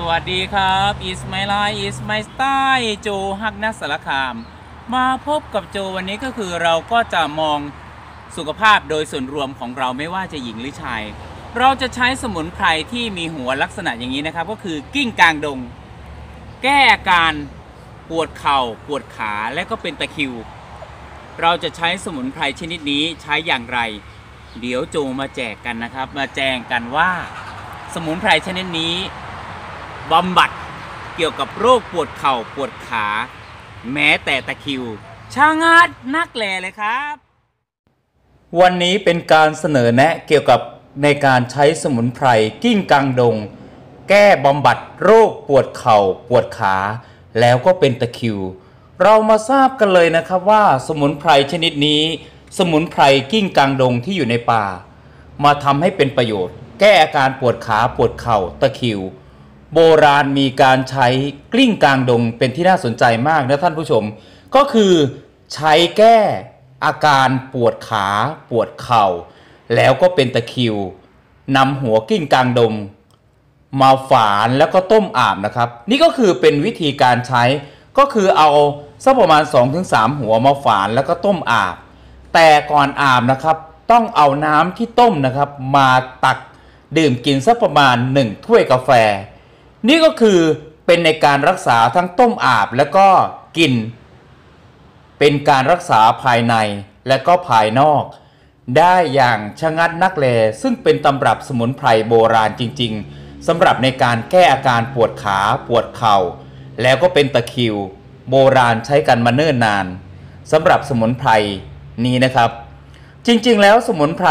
สวัสดีครับ Is My Life Is My Style โจฮักนักสารคาม มาพบกับโจวันนี้ก็คือเราก็จะมองสุขภาพโดยส่วนรวมของเราไม่ว่าจะหญิงหรือชาย เราจะใช้สมุนไพรที่มีหัวลักษณะอย่างนี้นะครับ ก็คือกิ้งกลางดง แก้อาการปวดเข่าปวดขาและก็เป็นตะคิว เราจะใช้สมุนไพรชนิดนี้ใช้อย่างไร เดี๋ยวโจมาแจกกันนะครับ มาแจงกันว่า สมุนไพรชนิดนี้ บำบัดเกี่ยวกับโรคปวดเข่าปวดขา แม้แต่ตะคิว ช่างัดนักแหล่เลยครับ วันนี้เป็นการเสนอแนะเกี่ยวกับในการใช้สมุนไพรกิ้งกังดง แก้บำบัดโรคปวดเข่าปวดขา แล้วก็เป็นตะคิว เรามาทราบกันเลยนะครับว่าสมุนไพรชนิดนี้ สมุนไพรกิ้งกังดงที่อยู่ในป่า มาทำให้เป็นประโยชน์ แก้อาการปวดขาปวดเข่าตะคิว โบราณมีการใช้กลิ้งกลางดงเป็นที่น่าสนใจมากนะท่านผู้ชม ก็คือใช้แก้อาการปวดขาปวดเข่า แล้วก็เป็นตะคิวนำหัวกิ้งกลางดงมาฝานแล้วก็ต้มอาบนะครับ นี่ก็คือเป็นวิธีการใช้ก็คือเอาสักประมาณ 2-3 หัวมาฝานแล้วก็ต้มอาบ แต่ก่อนอาบนะครับ ต้องเอาน้ำที่ต้มนะครับ มาตักดื่มกินสักประมาณ 1 ถ้วยกาแฟ นี่ก็คือเป็นในการรักษาทั้งต้มอาบแล้วก็กิน เป็นการรักษาภายในและก็ภายนอก ได้อย่างชะงัดนักเลซึ่งเป็นตำรับสมุนไพรโบราณจริง ๆสำหรับในการแก้อาการปวดขาปวดเข่า แล้วก็เป็นตะคิว โบราณใช้กันมาเนิ่นนานสำหรับสมุนไพรนี้นะครับ จริงๆ แล้วสมุนไพร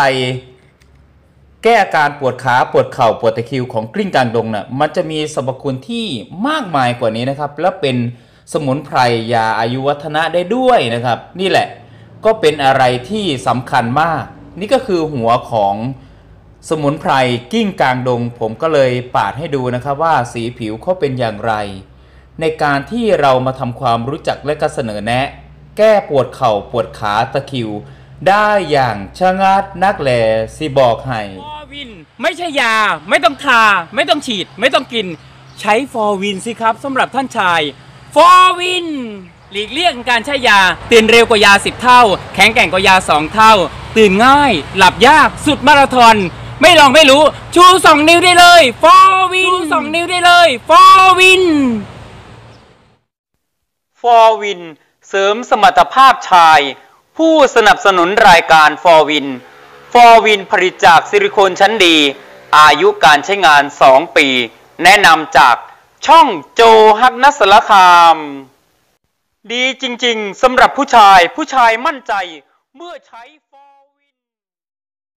แก้อาการปวดขาปวดเข่าปวดตะคริวของกลิ้งกลางดงน่ะมันจะมีสรรพคุณที่มากมายกว่านี้นะครับ และเป็นสมุนไพรยาอายุวัฒนะได้ด้วยนะครับ นี่แหละก็เป็นอะไรที่สำคัญมาก นี่ก็คือหัวของสมุนไพรกิ้งกลางดง ผมก็เลยปาดให้ดูนะครับว่าสีผิวเขาเป็นอย่างไร ในการที่เรามาทำความรู้จักและก็เสนอแนะ แก้ปวดเข่าปวดขาตะคริว ได้อย่างชะงัดนักแหลสิบอกให้ วินไม่ใช่ยา ไม่ต้องทา ไม่ต้องฉีด ไม่ต้องกิน ใช้ฟอร์วินสิครับสำหรับท่านชายฟอร์วินหลีกเลี่ยงการใช้ยา ตื่นเร็วกว่ายา 10 เท่า แข็งแกร่งกว่ายา 2 เท่า ตื่นง่าย หลับยากสุดมาราธอนไม่ลองไม่รู้ ชู 2 นิ้วได้เลยฟอร์วินชู2นิ้วได้เลยฟอร์วินฟอร์วินเสริมสมรรถภาพชาย ผู้สนับสนุนรายการฟอร์วิน ฟอร์วินผลิตจากซิลิโคนชั้นดี อายุการใช้งาน 2 ปี แนะนำจากช่องโจฮักนัสละคาม ดีจริงๆสำหรับผู้ชายผู้ชายมั่นใจเมื่อใช้ฟอ